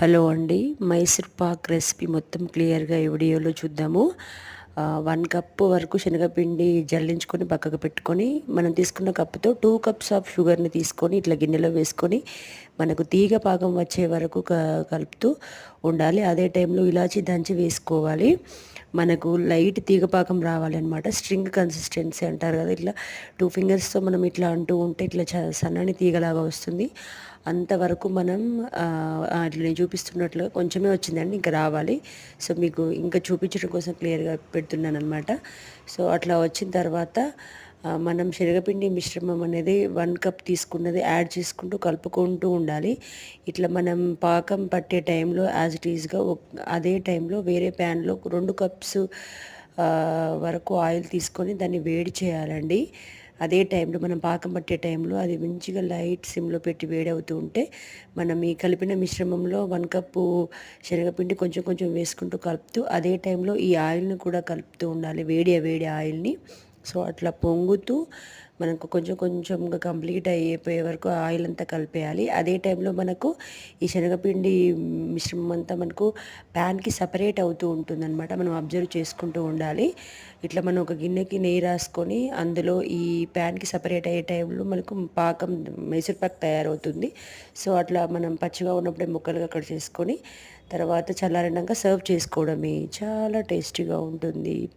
Hello అండి Mysore Pak recipe మొత్తం క్లియర్గా ఈ వీడియోలో చూద్దాము. వన్ కప్ వరకు శనగపిండి జల్లించుకొని పక్కకు పెట్టుకొని మనం తీసుకున్న కప్పుతో టూ కప్స్ ఆఫ్ షుగర్ని తీసుకొని ఇట్లా గిన్నెలో వేసుకొని మనకు తీగ పాకం వచ్చే వరకు కలుపుతూ ఉండాలి. అదే టైంలో ఇలాచి దంచి వేసుకోవాలి. మనకు లైట్ తీగపాకం రావాలి అనమాట స్ట్రింగ్ కన్సిస్టెన్సీ అంటారు కదా ఇట్లా టూ ఫింగర్స్తో మనం ఇట్లా అంటూ ఉంటే ఇట్లా సన్నని తీగలాగా వస్తుంది. అంతవరకు మనం ఇట్లా నేను చూపిస్తున్నట్లుగా కొంచెమే వచ్చిందండి ఇంకా రావాలి. సో మీకు ఇంకా చూపించడం కోసం క్లియర్గా పెడుతున్నాను అనమాట సో అట్లా వచ్చిన తర్వాత మనం శనగపిండి మిశ్రమం అనేది వన్ కప్ తీసుకున్నది యాడ్ చేసుకుంటూ కలుపుకుంటూ ఉండాలి. ఇట్లా మనం పాకం పట్టే టైంలో యాజ్ ఇట్ ఈజ్గా అదే టైంలో వేరే ప్యాన్లో రెండు కప్స్ వరకు ఆయిల్ తీసుకొని దాన్ని వేడి చేయాలండి. అదే టైంలో మనం పాకం పట్టే టైంలో అది మంచిగా లైట్ సిమ్లో పెట్టి వేడి అవుతూ ఉంటే మనం ఈ కలిపిన మిశ్రమంలో వన్ కప్పు శనగపిండి కొంచెం కొంచెం వేసుకుంటూ కలుపుతూ అదే టైంలో ఈ ఆయిల్ని కూడా కలుపుతూ ఉండాలి. వేడి వేడి ఆయిల్ని సో అట్లా పొంగుతూ మనకు కొంచెం కొంచెంగా కంప్లీట్ అయిపోయే వరకు ఆయిల్ అంతా కలిపేయాలి. అదే టైంలో మనకు ఈ శనగపిండి మిశ్రమం అంతా మనకు ప్యాన్కి సపరేట్ అవుతూ ఉంటుందన్నమాట. మనం అబ్జర్వ్ చేసుకుంటూ ఉండాలి. ఇట్లా మనం ఒక గిన్నెకి నెయ్యి రాసుకొని అందులో ఈ ప్యాన్కి సపరేట్ అయ్యే టైంలో మనకు పాకం మైసూర్ పాక్ తయారవుతుంది. సో అట్లా మనం పచ్చిగా ఉన్నప్పుడే ముక్కలుగా కట్ చేసుకొని తర్వాత చల్లారినాక సర్వ్ చేసుకోవడమే. చాలా టేస్టీగా ఉంటుంది.